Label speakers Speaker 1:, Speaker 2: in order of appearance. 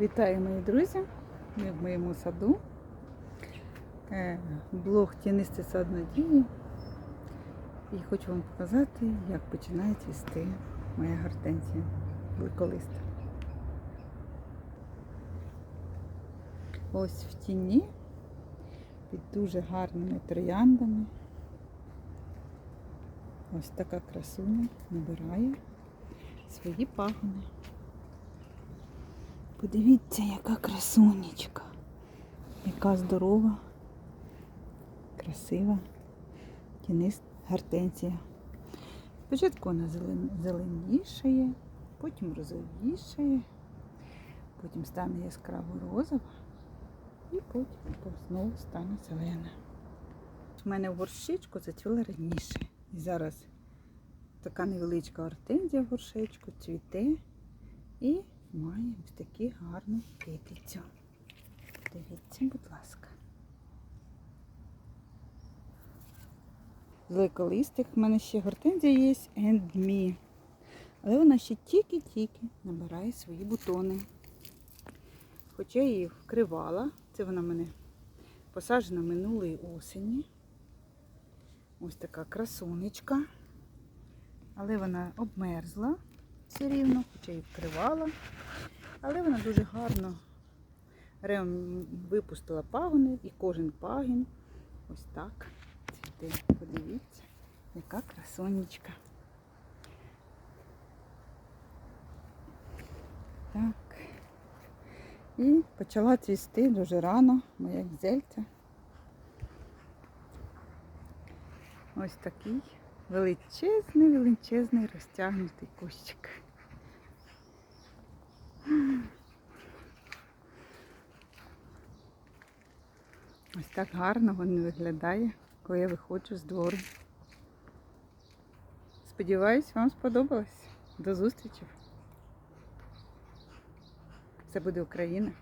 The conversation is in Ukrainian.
Speaker 1: Вітаю мої друзі! Ми в моєму саду. Е, Блог Тінистий сад надії. І хочу вам показати, як починає цвісти моя гортензія великолиста. Ось в тіні під дуже гарними трояндами. Ось така красуня набирає свої пагони. Подивіться, яка красунечка, яка здорова, красива, тіниста гортензія. Спочатку вона зелен- зеленішає, потім розовішає, потім стане яскраво розова і потім знову стане зелена. У мене в горщичку зацвіла раніше. І зараз така невеличка гортензія в горшечку цвіте і має ось таку гарну китицю. Дивіться, будь ласка. Злеколистих в мене ще гортензія є and me. Але вона ще тільки-тільки набирає свої бутони. Хоча я її вкривала, це вона в мене посаджена минулої осені. Ось така красунечка. Але вона обмерзла все рівно, хоча і вкривала. Але вона дуже гарно рем випустила пагони і кожен пагін ось так цвіте. Подивіться, яка красонечка. Так. І почала цвісти дуже рано, моя гзельця. Ось такий величезний, величезний розтягнутий кущик. Ось так гарно він виглядає, коли я виходжу з двору. Сподіваюсь, вам сподобалось. До зустрічі. Це буде Україна.